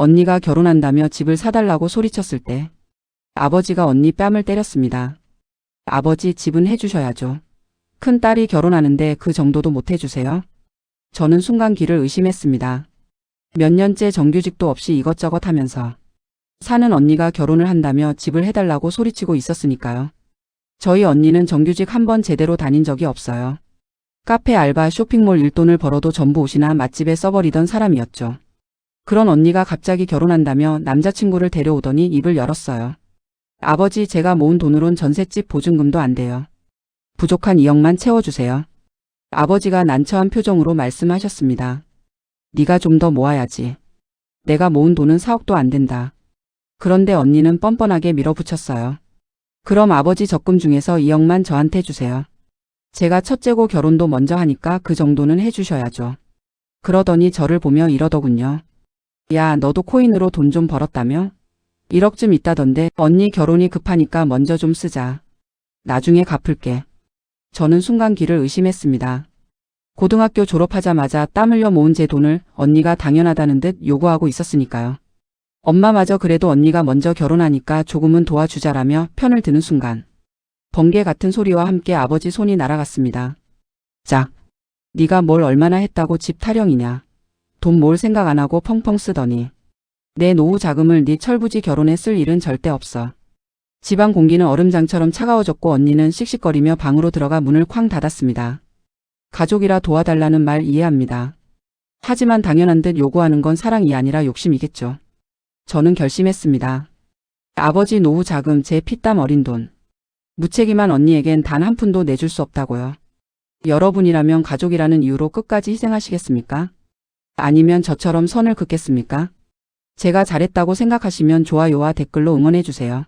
언니가 결혼한다며 집을 사달라고 소리쳤을 때 아버지가 언니 뺨을 때렸습니다. 아버지 집은 해주셔야죠. 큰 딸이 결혼하는데 그 정도도 못 해주세요? 저는 순간 길을 의심했습니다. 몇 년째 정규직도 없이 이것저것 하면서 사는 언니가 결혼을 한다며 집을 해달라고 소리치고 있었으니까요. 저희 언니는 정규직 한 번 제대로 다닌 적이 없어요. 카페 알바 쇼핑몰 일돈을 벌어도 전부 옷이나 맛집에 써버리던 사람이었죠. 그런 언니가 갑자기 결혼한다며 남자친구를 데려오더니 입을 열었어요. 아버지 제가 모은 돈으론 전셋집 보증금도 안 돼요. 부족한 2억만 채워주세요. 아버지가 난처한 표정으로 말씀하셨습니다. 네가 좀 더 모아야지. 내가 모은 돈은 4억도 안 된다. 그런데 언니는 뻔뻔하게 밀어붙였어요. 그럼 아버지 적금 중에서 2억만 저한테 주세요. 제가 첫째고 결혼도 먼저 하니까 그 정도는 해주셔야죠. 그러더니 저를 보며 이러더군요. 야, 너도 코인으로 돈 좀 벌었다며? 1억쯤 있다던데 언니 결혼이 급하니까 먼저 좀 쓰자. 나중에 갚을게. 저는 순간 길을 의심했습니다. 고등학교 졸업하자마자 땀 흘려 모은 제 돈을 언니가 당연하다는 듯 요구하고 있었으니까요. 엄마마저 그래도 언니가 먼저 결혼하니까 조금은 도와주자라며 편을 드는 순간 번개 같은 소리와 함께 아버지 손이 날아갔습니다. 짝. 네가 뭘 얼마나 했다고 집 타령이냐. 돈뭘 생각 안 하고 펑펑 쓰더니 내 노후 자금을 네 철부지 결혼에 쓸 일은 절대 없어. 집안 공기는 얼음장처럼 차가워졌고 언니는 씩씩거리며 방으로 들어가 문을 쾅 닫았습니다. 가족이라 도와달라는 말 이해합니다. 하지만 당연한 듯 요구하는 건 사랑이 아니라 욕심이겠죠. 저는 결심했습니다. 아버지 노후 자금 제 피땀 어린 돈. 무책임한 언니에겐 단 한 푼도 내줄 수 없다고요. 여러분이라면 가족이라는 이유로 끝까지 희생하시겠습니까? 아니면 저처럼 선을 긋겠습니까? 제가 잘했다고 생각하시면 좋아요와 댓글로 응원해주세요.